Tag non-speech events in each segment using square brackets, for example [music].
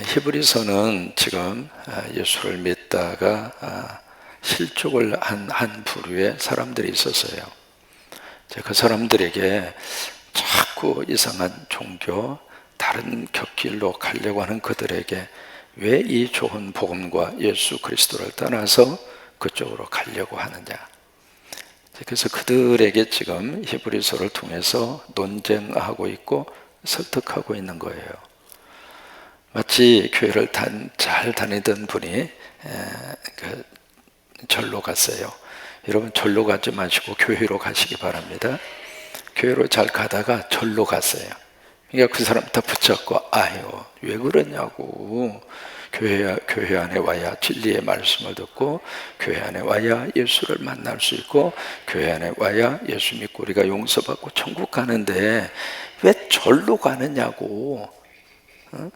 히브리서는 지금 아, 예수를 믿다가 아, 실족을 한, 한 부류의 사람들이 있었어요. 그 사람들에게 자꾸 이상한 종교, 다른 격길로 가려고 하는 그들에게 왜 이 좋은 복음과 예수 그리스도를 떠나서 그쪽으로 가려고 하느냐. 그래서 그들에게 지금 히브리서를 통해서 논쟁하고 있고 설득하고 있는 거예요. 마치 교회를 단, 잘 다니던 분이 에, 그 절로 갔어요. 여러분 절로 가지 마시고 교회로 가시기 바랍니다. 교회로 잘 가다가 절로 갔어요. 그러니까 그 사람 다 붙잡고 아유 왜 그러냐고 교회 교회 안에 와야 진리의 말씀을 듣고 교회 안에 와야 예수를 만날 수 있고 교회 안에 와야 예수 믿고 우리가 용서받고 천국 가는데 왜 절로 가느냐고 어?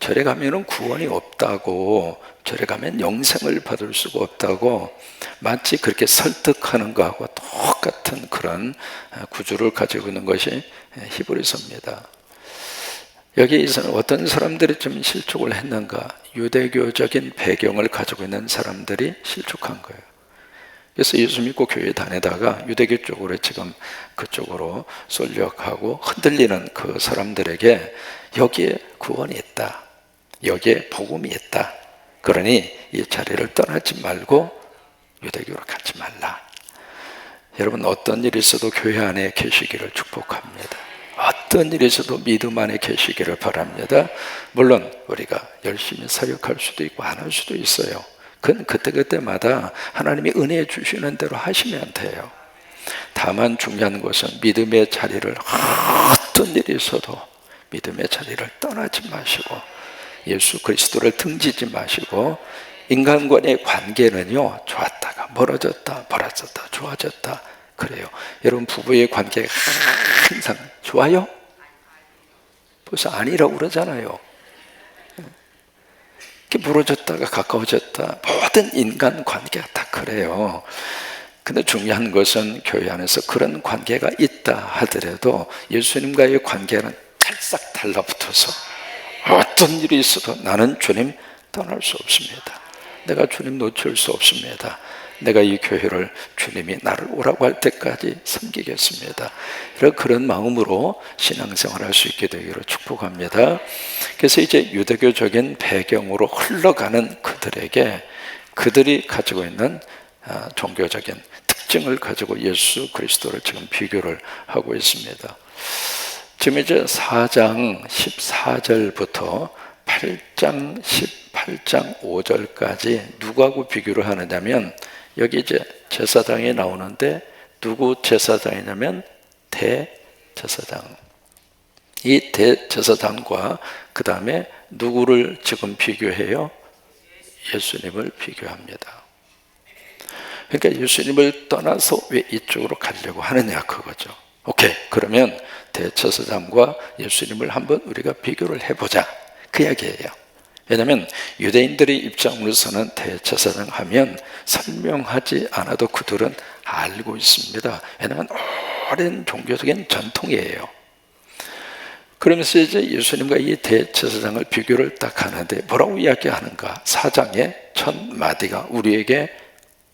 절에 가면은 구원이 없다고 절에 가면 영생을 받을 수가 없다고 마치 그렇게 설득하는 것하고 똑같은 그런 구조를 가지고 있는 것이 히브리서입니다. 여기에서는 어떤 사람들이 좀 실족을 했는가? 유대교적인 배경을 가지고 있는 사람들이 실족한 거예요. 그래서 예수 믿고 교회 다니다가 유대교 쪽으로 지금 그쪽으로 쏠려가고 흔들리는 그 사람들에게 여기에 구원이 있다. 여기에 복음이 있다. 그러니 이 자리를 떠나지 말고 유대교로 가지 말라. 여러분 어떤 일이 있어도 교회 안에 계시기를 축복합니다. 어떤 일이 있어도 믿음 안에 계시기를 바랍니다. 물론 우리가 열심히 사역할 수도 있고 안 할 수도 있어요. 그건 그때그때마다 하나님이 은혜 주시는 대로 하시면 돼요. 다만 중요한 것은 믿음의 자리를 어떤 일이 있어도 믿음의 자리를 떠나지 마시고 예수 그리스도를 등지지 마시고 인간과의 관계는요 좋았다가 멀어졌다 멀어졌다 좋아졌다 그래요. 여러분 부부의 관계가 항상 좋아요? 벌써 아니라고 그러잖아요. 이렇게 멀어졌다가 가까워졌다. 모든 인간 관계가 다 그래요. 근데 중요한 것은 교회 안에서 그런 관계가 있다 하더라도 예수님과의 관계는 찰싹 달라붙어서 어떤 일이 있어도 나는 주님 떠날 수 없습니다. 내가 주님 놓칠 수 없습니다. 내가 이 교회를 주님이 나를 오라고 할 때까지 섬기겠습니다. 이런 그런 마음으로 신앙생활 할 수 있게 되기를 축복합니다. 그래서 이제 유대교적인 배경으로 흘러가는 그들에게 그들이 가지고 있는 아, 종교적인 특징을 가지고 예수 그리스도를 지금 비교를 하고 있습니다. 지금 이제 4장 14절부터 8장 18장 5절까지 누구하고 비교를 하느냐면 여기 이제 제사장이 나오는데 누구 제사장이냐면 대제사장. 이 대제사장과 그 다음에 누구를 지금 비교해요? 예수님을 비교합니다. 그러니까 예수님을 떠나서 왜 이쪽으로 가려고 하느냐 그거죠. 오케이. 그러면 대처사장과 예수님을 한번 우리가 비교를 해보자. 그 이야기예요. 왜냐하면 유대인들의 입장으로서는 대처사장 하면 설명하지 않아도 그들은 알고 있습니다. 왜냐하면 오랜 종교적인 전통이에요. 그러면서 이제 예수님과 이 대처사장을 비교를 딱 하는데 뭐라고 이야기하는가? 사장의 첫 마디가 우리에게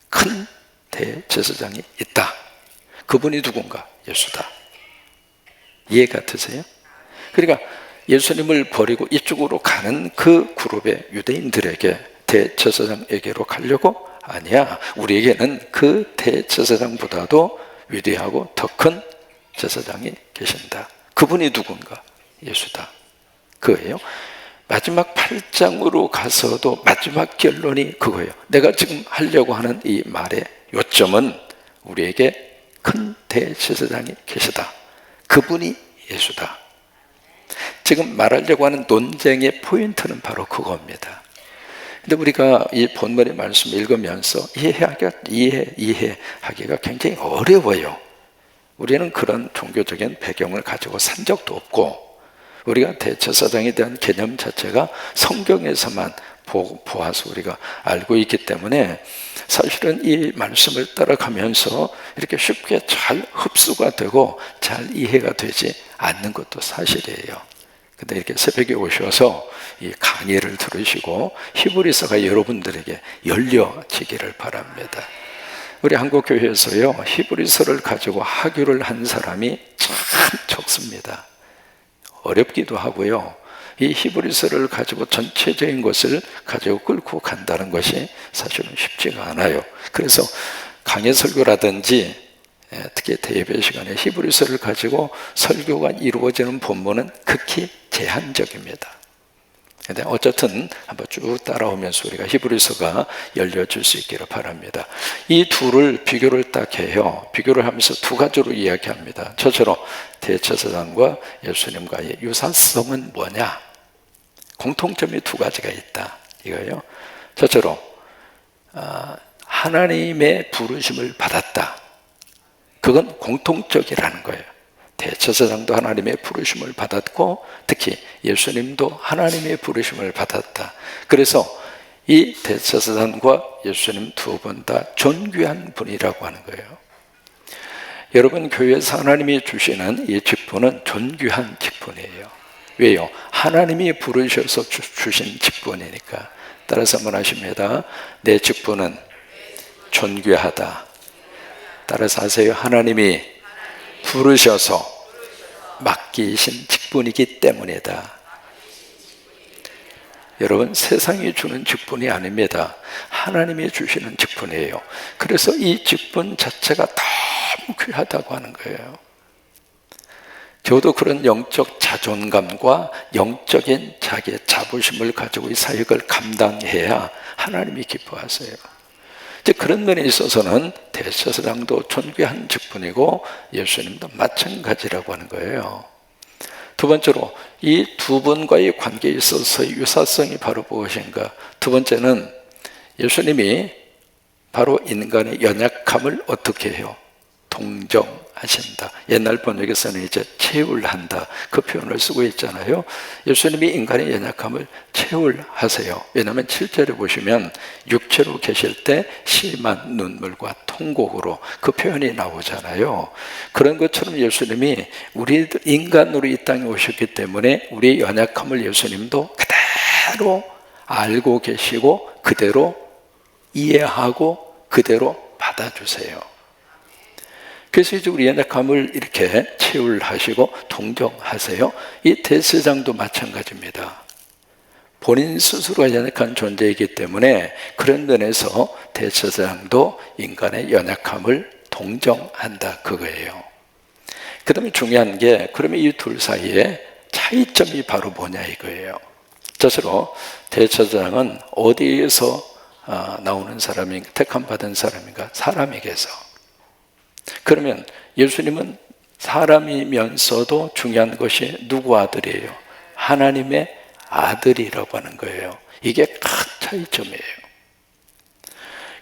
큰 대제사장이 있다. 그분이 누군가? 예수다. 이해가 되세요? 그러니까 예수님을 버리고 이쪽으로 가는 그 그룹의 유대인들에게 대제사장에게로 가려고 아니야. 우리에게는 그 대제사장보다도 위대하고 더 큰 제사장이 계신다. 그분이 누군가? 예수다. 그거예요. 마지막 8장으로 가서도 마지막 결론이 그거예요. 내가 지금 하려고 하는 이 말의 요점은 우리에게 큰 대제사장이 계시다. 그분이 예수다. 지금 말하려고 하는 논쟁의 포인트는 바로 그겁니다. 근데 우리가 이 본문의 말씀 읽으면서 이해하기가, 이해, 이해하기가 굉장히 어려워요. 우리는 그런 종교적인 배경을 가지고 산 적도 없고, 우리가 대처사장에 대한 개념 자체가 성경에서만 보아서 우리가 알고 있기 때문에 사실은 이 말씀을 따라가면서 이렇게 쉽게 잘 흡수가 되고 잘 이해가 되지 않는 것도 사실이에요. 근데 이렇게 새벽에 오셔서 이 강의를 들으시고 히브리서가 여러분들에게 열려지기를 바랍니다. 우리 한국 교회에서요 히브리서를 가지고 학교를 한 사람이 참 적습니다. 어렵기도 하고요. 이 히브리서를 가지고 전체적인 것을 가지고 끌고 간다는 것이 사실은 쉽지가 않아요. 그래서 강의 설교라든지 예, 특히 대예배 시간에 히브리서를 가지고 설교가 이루어지는 본문은 극히 제한적입니다. 근데 어쨌든 한번 쭉 따라오면서 우리가 히브리서가 열려줄 수 있기를 바랍니다. 이 둘을 비교를 딱 해요. 비교를 하면서 두 가지로 이야기합니다. 첫째로 대처사장과 예수님과의 유사성은 뭐냐? 공통점이 두 가지가 있다. 이거예요. 첫째로 아, 하나님의 부르심을 받았다. 그건 공통적이라는 거예요. 대처사장도 하나님의 부르심을 받았고 특히 예수님도 하나님의 부르심을 받았다. 그래서 이 대처사장과 예수님 두 분 다 존귀한 분이라고 하는 거예요. 여러분 교회에서 하나님이 주시는 이 직분은 존귀한 직분이에요. 왜요? 하나님이 부르셔서 주, 신 직분이니까. 따라서 한번 하십니다. 내 직분은 존귀하다. 따라서 하세요. 하나님이 부르셔서 맡기신 직분이기 때문이다. 여러분, 세상이 주는 직분이 아닙니다. 하나님이 주시는 직분이에요. 그래서 이 직분 자체가 너무 귀하다고 하는 거예요. 저도 그런 영적 자존감과 영적인 자기의 자부심을 가지고 이 사역을 감당해야 하나님이 기뻐하세요. 이제 그런 면에 있어서는 대처사장도 존귀한 직분이고 예수님도 마찬가지라고 하는 거예요. 두 번째로 이 두 분과의 관계에 있어서 유사성이 바로 무엇인가? 두 번째는 예수님이 바로 인간의 연약함을 어떻게 해요? 동정하신다. 옛날 번역에서는 이제 채울한다. 그 표현을 쓰고 있잖아요. 예수님이 인간의 연약함을 채울하세요. 왜냐하면 7절에 보시면 육체로 계실 때 심한 눈물과 통곡으로 그 표현이 나오잖아요. 그런 것처럼 예수님이 우리 인간으로 이 땅에 오셨기 때문에 우리의 연약함을 예수님도 그대로 알고 계시고 그대로 이해하고 그대로 받아주세요. 그래서 이제 우리 연약함을 이렇게 채울하시고 동정하세요. 이 대세장도 마찬가지입니다. 본인 스스로가 연약한 존재이기 때문에 그런 면에서 대세장도 인간의 연약함을 동정한다 그거예요. 그 다음에 중요한 게 그러면 이 둘 사이에 차이점이 바로 뭐냐 이거예요. 첫째로 대처장은 어디에서 아, 나오는 사람인가, 택함 받은 사람인가, 사람에게서. 그러면 예수님은 사람이면서도 중요한 것이 누구 아들이에요? 하나님의 아들이라고 하는 거예요. 이게 큰 차이점이에요.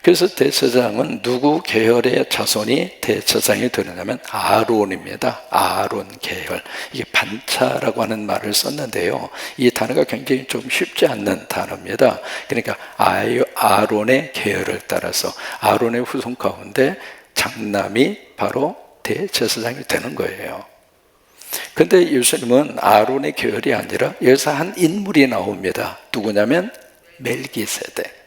그래서 대처장은 누구 계열의 자손이 대처장이 되느냐면 아론입니다. 아론 계열. 이게 반차라고 하는 말을 썼는데요. 이 단어가 굉장히 좀 쉽지 않는 단어입니다. 그러니까 아론의 계열을 따라서 아론의 후손 가운데 장남이 바로 대제사장이 되는 거예요. 근데 예수님은 아론의 계열이 아니라 여기서 한 인물이 나옵니다. 누구냐면 멜기세덱.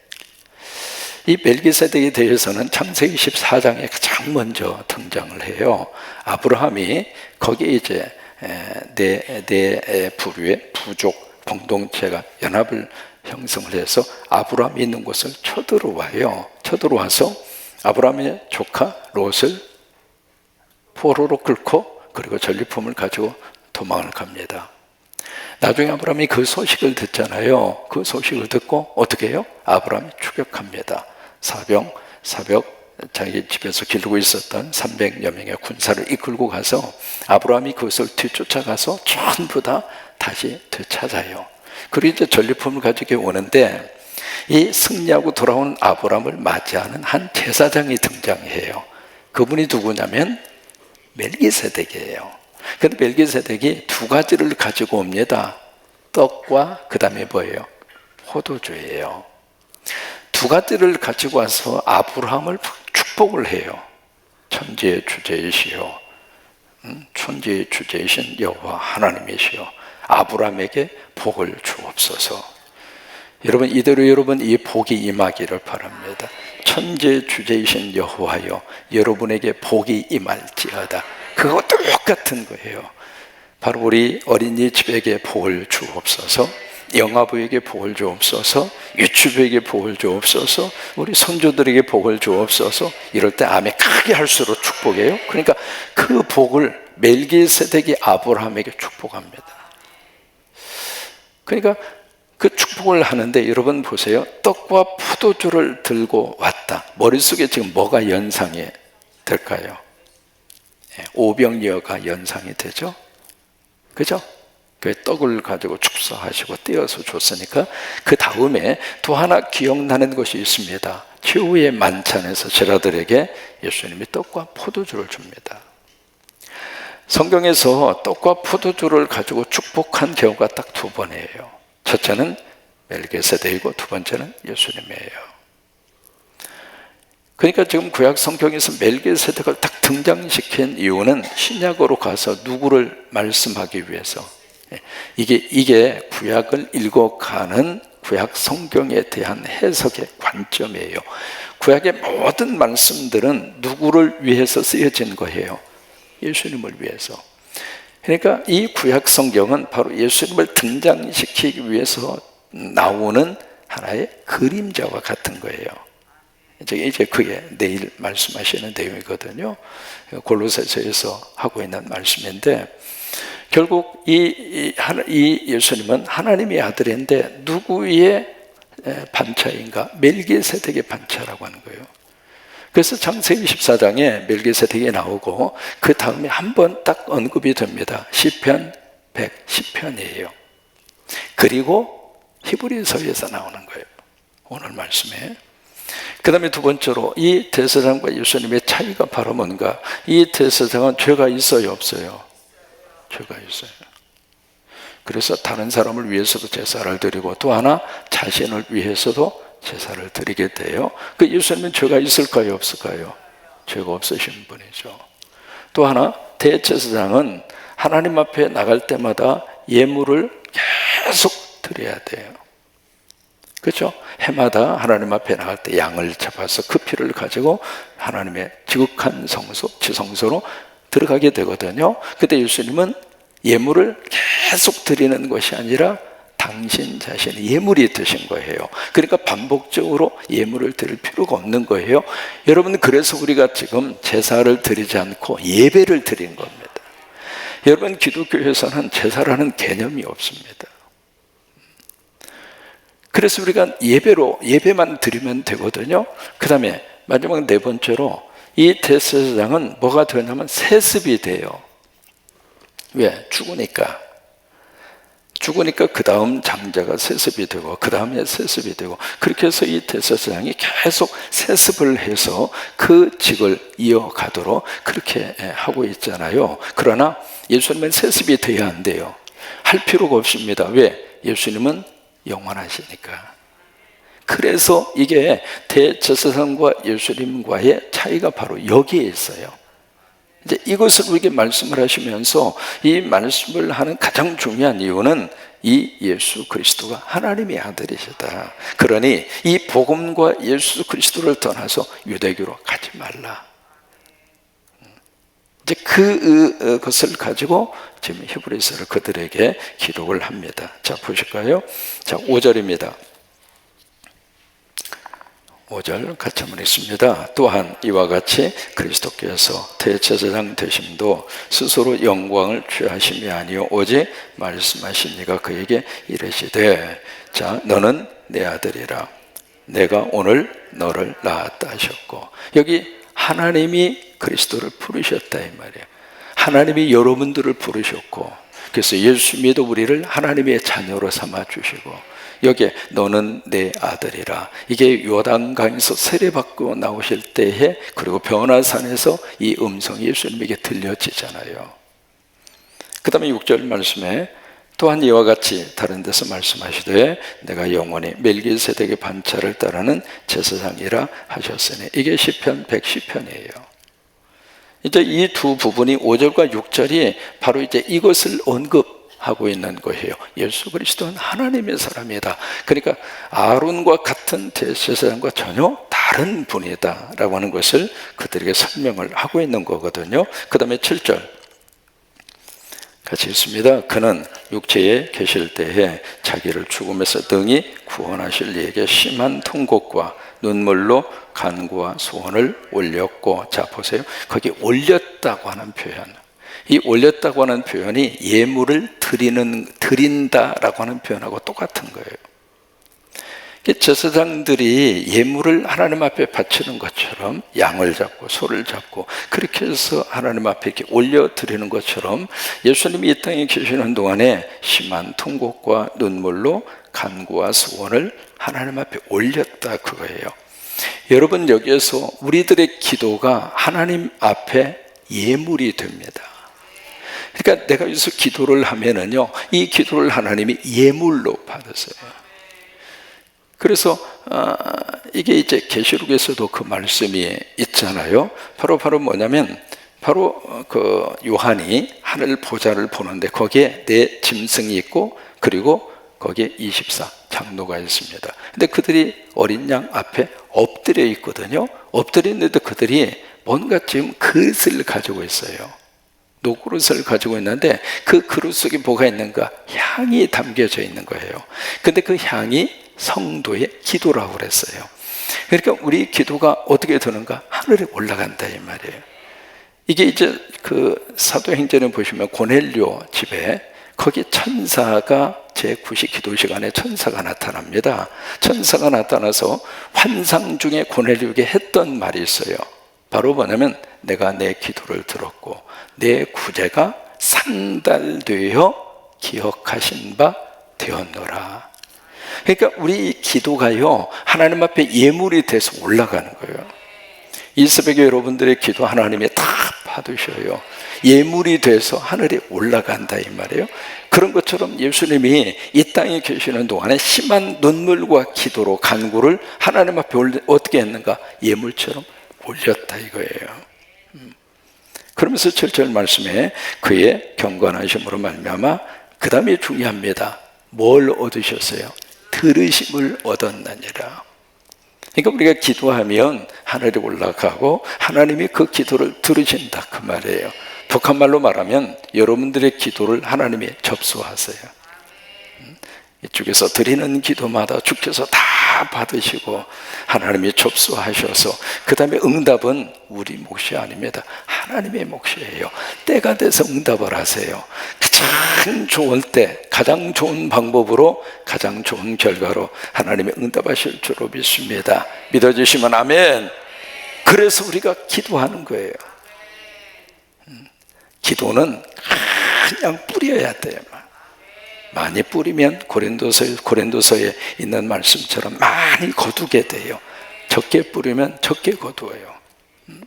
이 멜기세덱에 대해서는 창세기 14장에 가장 먼저 등장을 해요. 아브라함이 거기에 이제 네, 네 부류의 부족 공동체가 연합을 형성을 해서 아브라함이 있는 곳을 쳐들어와요. 쳐들어와서 아브라함의 조카 롯을 포로로 끌고 그리고 전리품을 가지고 도망을 갑니다. 나중에 아브라함이 그 소식을 듣잖아요. 그 소식을 듣고 어떻게 해요? 아브라함이 추격합니다. 사병, 사벽, 자기 집에서 기르고 있었던 300여 명의 군사를 이끌고 가서 아브라함이 그것을 뒤쫓아가서 전부 다 다시 되찾아요. 그리고 이제 전리품을 가지고 오는데 이 승리하고 돌아온 아브라함을 맞이하는 한 제사장이 등장해요. 그분이 누구냐면 멜기세덱이에요. 근데 멜기세덱이 두 가지를 가지고 옵니다. 떡과 그 다음에 뭐예요? 포도주예요. 두 가지를 가지고 와서 아브라함을 축복을 해요. 천지의 주제이시요. 음, 천지의 주제이신 여호와 하나님이시요. 아브라함에게 복을 주옵소서. 여러분 이대로 여러분 이 복이 임하기를 바랍니다. 천재 주제이신 여호와여 여러분에게 복이 임할지어다. 그거 똑같은 거예요. 바로 우리 어린이 집에게 복을 주옵소서. 영아부에게 복을 주옵소서, 유치부에게 복을 주옵소서, 우리 손주들에게 복을 주옵소서. 이럴 때 아멘 크게 할수록 축복해요. 그러니까 그 복을 멜기세덱이 아브라함에게 축복합니다. 그러니까 그 축복을 하는데 여러분 보세요. 떡과 포도주를 들고 왔다. 머릿속에 지금 뭐가 연상이 될까요? 예, 오병이어가 연상이 되죠? 그죠? 그 떡을 가지고 축사하시고 떼어서 줬으니까 그 다음에 또 하나 기억나는 것이 있습니다. 최후의 만찬에서 제자들에게 예수님이 떡과 포도주를 줍니다. 성경에서 떡과 포도주를 가지고 축복한 경우가 딱 두 번이에요. 첫째는 멜게세덱이고 두 번째는 예수님이에요. 그러니까 지금 구약 성경에서 멜게세덱을 딱 등장시킨 이유는 신약으로 가서 누구를 말씀하기 위해서 예, 이게 이게 구약을 읽어가는 구약 성경에 대한 해석의 관점이에요. 구약의 모든 말씀들은 누구를 위해서 쓰여진 거예요. 예수님을 위해서. 그러니까 이 구약 성경은 바로 예수님을 등장시키기 위해서 나오는 하나의 그림자와 같은 거예요. 이제 이제 그게 내일 말씀하시는 내용이거든요. 골로새서에서 하고 있는 말씀인데 결국 이, 이, 이 예수님은 하나님의 아들인데 누구의 반차인가? 멜기세덱의 반차라고 하는 거예요. 그래서 창세기 14장에 멜기세덱이 나오고 그 다음에 한 번 딱 언급이 됩니다. 시편 110편이에요. 그리고 히브리서에서 나오는 거예요. 오늘 말씀에. 그 다음에 두 번째로 이 대사장과 예수님의 차이가 바로 뭔가? 이 대사장은 죄가 있어요, 없어요? 죄가 있어요. 그래서 다른 사람을 위해서도 제사를 드리고 또 하나 자신을 위해서도 제사를 드리게 돼요. 그 예수님은 죄가 있을까요, 없을까요? 죄가 없으신 분이죠. 또 하나 대제사장은 하나님 앞에 나갈 때마다 예물을 계속 드려야 돼요. 그렇죠? 해마다 하나님 앞에 나갈 때 양을 잡아서 그 피를 가지고 하나님의 지극한 성소, 지성소로 들어가게 되거든요. 그때 예수님은 예물을 계속 드리는 것이 아니라 당신 자신이 예물이 되신 거예요. 그러니까 반복적으로 예물을 드릴 필요가 없는 거예요. 여러분, 그래서 우리가 지금 제사를 드리지 않고 예배를 드린 겁니다. 여러분, 기독교에서는 제사라는 개념이 없습니다. 그래서 우리가 예배로, 예배만 드리면 되거든요. 그 다음에 마지막 네 번째로 이 대제사장은 뭐가 되냐면 세습이 돼요. 왜? 죽으니까. 죽으니까 그 다음 장자가 세습이 되고 그 다음에 세습이 되고 그렇게 해서 이 대제사장이 계속 세습을 해서 그 직을 이어가도록 그렇게 하고 있잖아요. 그러나 예수님은 세습이 돼야 안 돼요. 할 필요가 없습니다. 왜? 예수님은 영원하시니까. 그래서 이게 대제사장과 예수님과의 차이가 바로 여기에 있어요. 이제 이것을 우리에게 말씀을 하시면서 이 말씀을 하는 가장 중요한 이유는 이 예수 그리스도가 하나님의 아들이시다. 그러니 이 복음과 예수 그리스도를 떠나서 유대교로 가지 말라. 이제 그 것을 가지고 지금 히브리서를 그들에게 기록을 합니다. 자, 보실까요? 자, 5절입니다. 5절 같이 한번 읽습니다. 또한 이와 같이 그리스도께서 대제사장 되심도 스스로 영광을 취하심이 아니요 오직 말씀하신 이가 그에게 이르시되 자 너는 내 아들이라 내가 오늘 너를 낳았다 하셨고 여기 하나님이 그리스도를 부르셨다 이 말이에요. 하나님이 여러분들을 부르셨고 그래서 예수 믿어 우리를 하나님의 자녀로 삼아 주시고 여기에 너는 내 아들이라. 이게 요단강에서 세례받고 나오실 때에 그리고 변화산에서 이 음성이 예수님에게 들려지잖아요. 그 다음에 6절 말씀에 또한 이와 같이 다른 데서 말씀하시되 내가 영원히 멜기세덱의 반차를 따르는 제사장이라 하셨으니 이게 시편 110편이에요. 이제 이 두 부분이 5절과 6절이 바로 이제 이것을 언급 하고 있는 거예요. 예수 그리스도는 하나님의 사람이다. 그러니까 아론과 같은 대제사장과 전혀 다른 분이다라고 하는 것을 그들에게 설명을 하고 있는 거거든요. 그 다음에 7절 같이 있습니다. 그는 육체에 계실 때에 자기를 죽음에서 등이 구원하실 이에게 심한 통곡과 눈물로 간구와 소원을 올렸고 자 보세요. 거기 올렸다고 하는 표현. 이 올렸다고 하는 표현이 예물을 드리는 드린다라고 하는 표현하고 똑같은 거예요. 제사장들이 예물을 하나님 앞에 바치는 것처럼 양을 잡고 소를 잡고 그렇게 해서 하나님 앞에 이렇게 올려 드리는 것처럼 예수님이 이 땅에 계시는 동안에 심한 통곡과 눈물로 간구와 소원을 하나님 앞에 올렸다 그거예요. 여러분 여기에서 우리들의 기도가 하나님 앞에 예물이 됩니다. 그러니까 내가 여기서 기도를 하면은요, 이 기도를 하나님이 예물로 받으세요. 그래서 어, 이게 이제 계시록에서도 그 말씀이 있잖아요. 바로 바로 뭐냐면 바로 그 요한이 하늘 보좌를 보는데 거기에 내 짐승이 있고 그리고 거기에 24 장로가 있습니다. 근데 그들이 어린 양 앞에 엎드려 있거든요. 엎드려 있는데 그들이 뭔가 지금 그릇을 가지고 있어요. 노그릇을 가지고 있는데 그 그릇 속에 뭐가 있는가? 향이 담겨져 있는 거예요. 근데 그 향이 성도의 기도라고 그랬어요. 그러니까 우리 기도가 어떻게 되는가? 하늘에 올라간다 이 말이에요. 이게 이제 그 사도행전에 보시면 고넬료 집에 거기 천사가 제9시 기도 시간에 천사가 나타납니다. 천사가 나타나서 환상 중에 고넬료에게 했던 말이 있어요. 바로 뭐냐면 내가 내 기도를 들었고 내 구제가 상달되어 기억하신 바 되었노라. 그러니까 우리 기도가요 하나님 앞에 예물이 돼서 올라가는 거예요. 이 새벽에 여러분들의 기도 하나님이 다 받으셔요. 예물이 돼서 하늘에 올라간다 이 말이에요. 그런 것처럼 예수님이 이 땅에 계시는 동안에 심한 눈물과 기도로 간구를 하나님 앞에 어떻게 했는가? 예물처럼 올렸다 이거예요. 음. 그러면서 철절 말씀에 그의 경건하심으로 말미암아 그 다음에 중요합니다. 뭘 얻으셨어요? 들으심을 얻었느니라. 그러니까 우리가 기도하면 하늘에 올라가고 하나님이 그 기도를 들으신다 그 말이에요. 북한 말로 말하면 여러분들의 기도를 하나님이 접수하세요. 이쪽에서 드리는 기도마다 주께서 다 받으시고 하나님이 접수하셔서 그 다음에 응답은 우리 몫이 아닙니다. 하나님의 몫이에요. 때가 돼서 응답을 하세요. 가장 좋을 때, 가장 좋은 방법으로 가장 좋은 결과로 하나님이 응답하실 줄로 믿습니다. 믿어주시면 아멘. 그래서 우리가 기도하는 거예요. 음, 기도는 그냥 뿌려야 돼요. 많이 뿌리면 고린도서 고린도서에 있는 말씀처럼 많이 거두게 돼요. 적게 뿌리면 적게 거두어요. 음.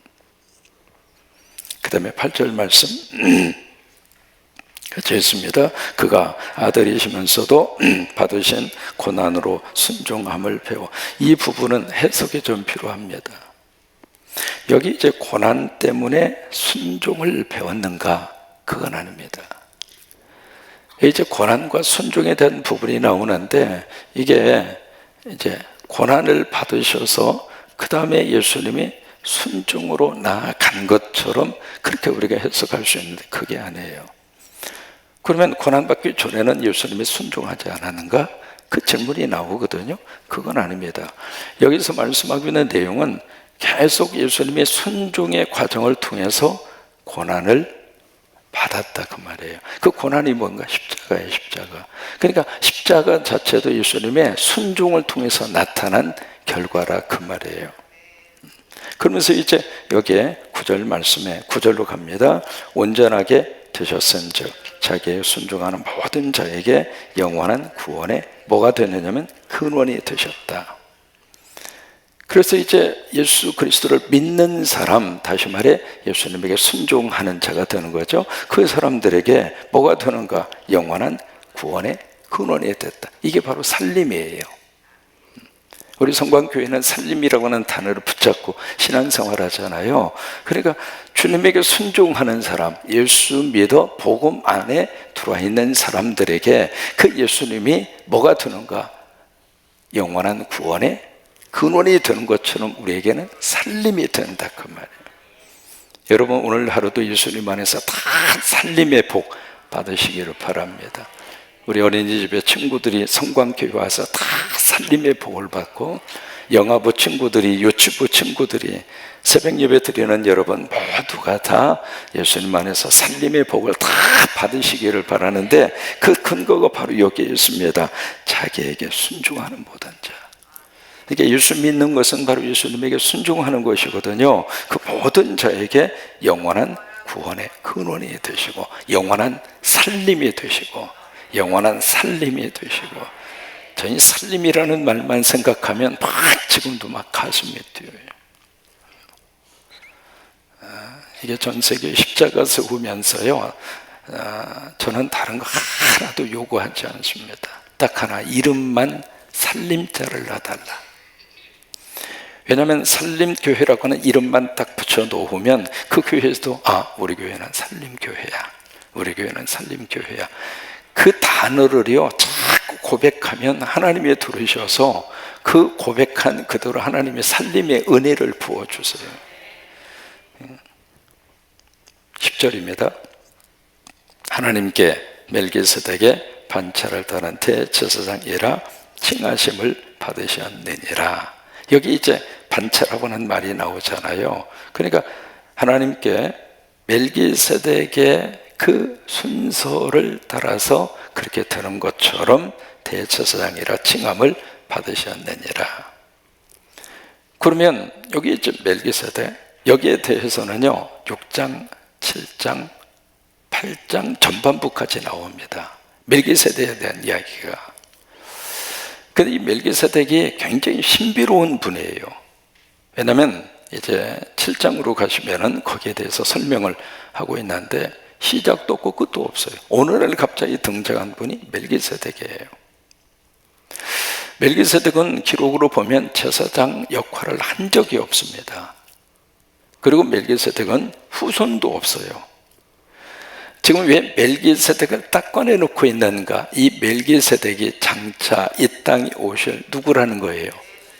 그 다음에 8절 말씀 [clears throat] 같이 했습니다. 그가 아들이시면서도 [clears throat] 받으신 고난으로 순종함을 배워 이 부분은 해석이 좀 필요합니다. 여기 이제 고난 때문에 순종을 배웠는가 그건 아닙니다. 이제 고난과 순종에 대한 부분이 나오는데 이게 이제 고난을 받으셔서 그 다음에 예수님이 순종으로 나아간 것처럼 그렇게 우리가 해석할 수 있는데 그게 아니에요. 그러면 고난받기 전에는 예수님이 순종하지 않았는가? 그 질문이 나오거든요. 그건 아닙니다. 여기서 말씀하고 있는 내용은 계속 예수님의 순종의 과정을 통해서 고난을 받았다 그 말이에요. 그 고난이 뭔가 십자가예요, 십자가. 그러니까 십자가 자체도 예수님의 순종을 통해서 나타난 결과라 그 말이에요. 그러면서 이제 여기에 구절 말씀에 구절로 갑니다. 온전하게 되셨은즉 자기의 순종하는 모든 자에게 영원한 구원에 뭐가 되느냐면 근원이 되셨다. 그래서 이제 예수 그리스도를 믿는 사람, 다시 말해 예수님에게 순종하는 자가 되는 거죠. 그 사람들에게 뭐가 되는가? 영원한 구원의 근원이 됐다. 이게 바로 살림이에요. 우리 성광교회는 살림이라고 하는 단어를 붙잡고 신앙생활 하잖아요. 그러니까 주님에게 순종하는 사람, 예수 믿어 복음 안에 들어와 있는 사람들에게 그 예수님이 뭐가 되는가? 영원한 구원의 근원이 되는 것처럼 우리에게는 살림이 된다 그 말이에요. 여러분 오늘 하루도 예수님 안에서 다 살림의 복 받으시기를 바랍니다. 우리 어린이집에 친구들이 성광교회 와서 다 살림의 복을 받고 영화부 친구들이 유치부 친구들이 새벽 예배 드리는 여러분 모두가 다 예수님 안에서 살림의 복을 다 받으시기를 바라는데 그 근거가 바로 여기에 있습니다. 자기에게 순종하는 모든 자. 그러니까 예수 믿는 것은 바로 예수님에게 순종하는 것이거든요. 그 모든 자에게 영원한 구원의 근원이 되시고 영원한 살림이 되시고 영원한 살림이 되시고 저희 살림이라는 말만 생각하면 막 지금도 막 가슴이 뛰어요. 아, 이게 전 세계 십자가 세우면서요. 아, 저는 다른 거 하나도 요구하지 않습니다. 딱 하나 이름만 살림자를 놔달라. 왜냐하면 살림교회라고 하는 이름만 딱 붙여 놓으면 그 교회에서도 아 우리 교회는 살림교회야. 우리 교회는 살림교회야. 그 단어를요 자꾸 고백하면 하나님이 들으셔서 그 고백한 그대로 하나님의 살림의 은혜를 부어주세요. 10절입니다. 하나님께 멜기세덱의 반차를 따른 대제사장이라 칭하심을 받으셨느니라. 여기 이제 반차라고 하는 말이 나오잖아요. 그러니까 하나님께 멜기세덱의 그 순서를 따라서 그렇게 되는 것처럼 대제사장이라 칭함을 받으셨느니라. 그러면 여기 이제 멜기세덱 여기에 대해서는요 6장, 7장, 8장 전반부까지 나옵니다. 멜기세덱에 대한 이야기가 근데 이 멜기세덱이 굉장히 신비로운 분이에요. 왜냐하면 이제 7장으로 가시면은 거기에 대해서 설명을 하고 있는데 시작도 없고 끝도 없어요. 오늘날 갑자기 등장한 분이 멜기세덱이에요. 멜기세덱은 기록으로 보면 제사장 역할을 한 적이 없습니다. 그리고 멜기세덱은 후손도 없어요. 지금 왜 멜기세덱을 딱 꺼내놓고 있는가? 이 멜기세덱이 장차 이 땅에 오실 누구라는 거예요?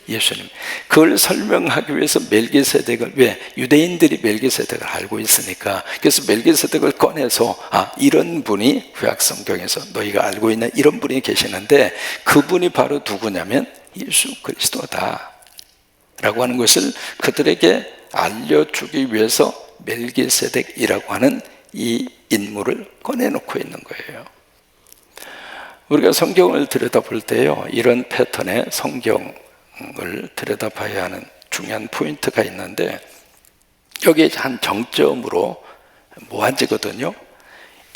예수님. 그걸 설명하기 위해서 멜기세덱을 왜 유대인들이 멜기세덱을 알고 있으니까 그래서 멜기세덱을 꺼내서 아 이런 분이 구약 성경에서 너희가 알고 있는 이런 분이 계시는데 그분이 바로 누구냐면 예수 그리스도다. 라고 하는 것을 그들에게 알려주기 위해서 멜기세덱이라고 하는 이 인물을 꺼내놓고 있는 거예요. 우리가 성경을 들여다볼 때요, 이런 패턴의 성경 을 들여다봐야 하는 중요한 포인트가 있는데, 여기에 한 정점으로 모아지거든요.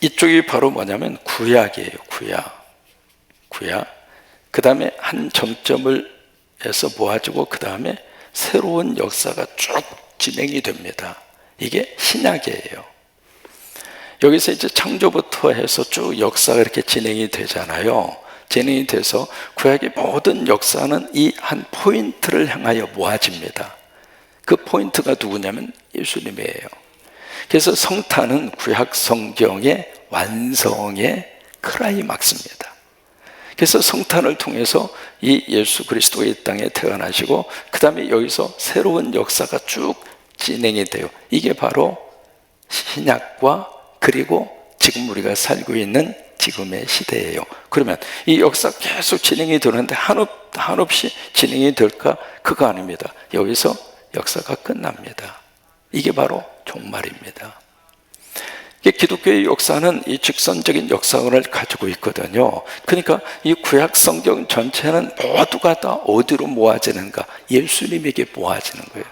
이쪽이 바로 뭐냐면 구약이에요, 구약. 구약. 그 다음에 한 정점을 해서 모아지고, 그 다음에 새로운 역사가 쭉 진행이 됩니다. 이게 신약이에요. 여기서 이제 창조부터 해서 쭉 역사가 이렇게 진행이 되잖아요. 진행이 돼서 구약의 모든 역사는 이 한 포인트를 향하여 모아집니다. 그 포인트가 누구냐면 예수님이에요. 그래서 성탄은 구약 성경의 완성의 크라이막스입니다. 그래서 성탄을 통해서 이 예수 그리스도가 이 땅에 태어나시고 그 다음에 여기서 새로운 역사가 쭉 진행이 돼요. 이게 바로 신약과 그리고 지금 우리가 살고 있는 지금의 시대예요. 그러면 이 역사 계속 진행이 되는데 한없, 한없이 진행이 될까? 그거 아닙니다. 여기서 역사가 끝납니다. 이게 바로 종말입니다. 기독교의 역사는 이 직선적인 역사관을 가지고 있거든요. 그러니까 이 구약 성경 전체는 모두가 다 어디로 모아지는가? 예수님에게 모아지는 거예요.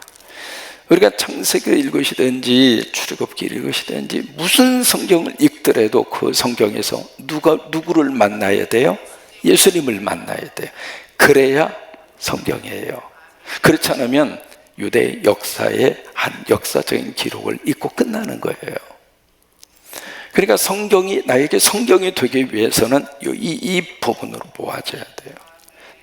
우리가 창세기 읽으시든지 출애굽기 읽으시든지 무슨 성경을 읽더라도 그 성경에서 누가 누구를 만나야 돼요? 예수님을 만나야 돼요. 그래야 성경이에요. 그렇지 않으면 유대 역사의 한 역사적인 기록을 읽고 끝나는 거예요. 그러니까 성경이 나에게 성경이 되기 위해서는 이, 이 부분으로 모아져야 돼요.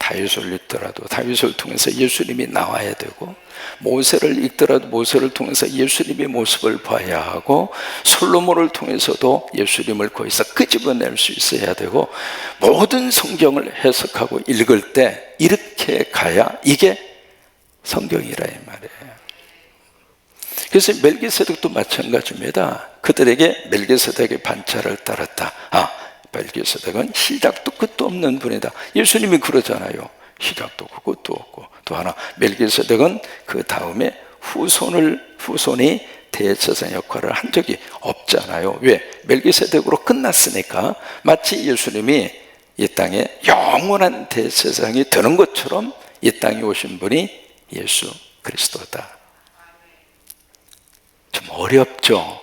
다윗을 읽더라도 다윗을 통해서 예수님이 나와야 되고 모세를 읽더라도 모세를 통해서 예수님의 모습을 봐야 하고 솔로몬을 통해서도 예수님을 거기서 끄집어낼 수 있어야 되고 모든 성경을 해석하고 읽을 때 이렇게 가야 이게 성경이라 이 말이에요. 그래서 멜기세덱도 마찬가지입니다. 그들에게 멜기세덱의 반차를 따랐다. 아, 멜기세덱은 시작도 끝도 없는 분이다. 예수님이 그러잖아요. 시작도 끝도 없고. 또 하나 멜기세덱은 그 다음에 후손을 후손이 대제사장 역할을 한 적이 없잖아요. 왜? 멜기세덱으로 끝났으니까 마치 예수님이 이 땅에 영원한 대제사장이 되는 것처럼 이 땅에 오신 분이 예수 그리스도다. 좀 어렵죠.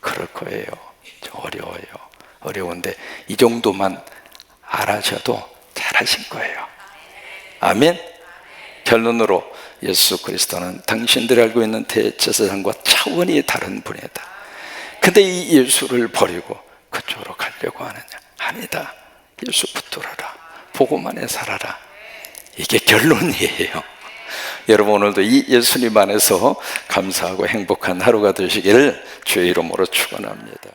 그럴 거예요. 좀 어려워요. 어려운데 이 정도만 알아셔도 잘하신 거예요. 아멘. 결론으로 예수 그리스도는 당신들이 알고 있는 대제사장과 차원이 다른 분이다. 근데 이 예수를 버리고 그쪽으로 가려고 하느냐? 아니다. 예수 붙들어라. 보고만에 살아라. 이게 결론이에요. 여러분 오늘도 이 예수님 안에서 감사하고 행복한 하루가 되시기를 주의 이름으로 축원합니다.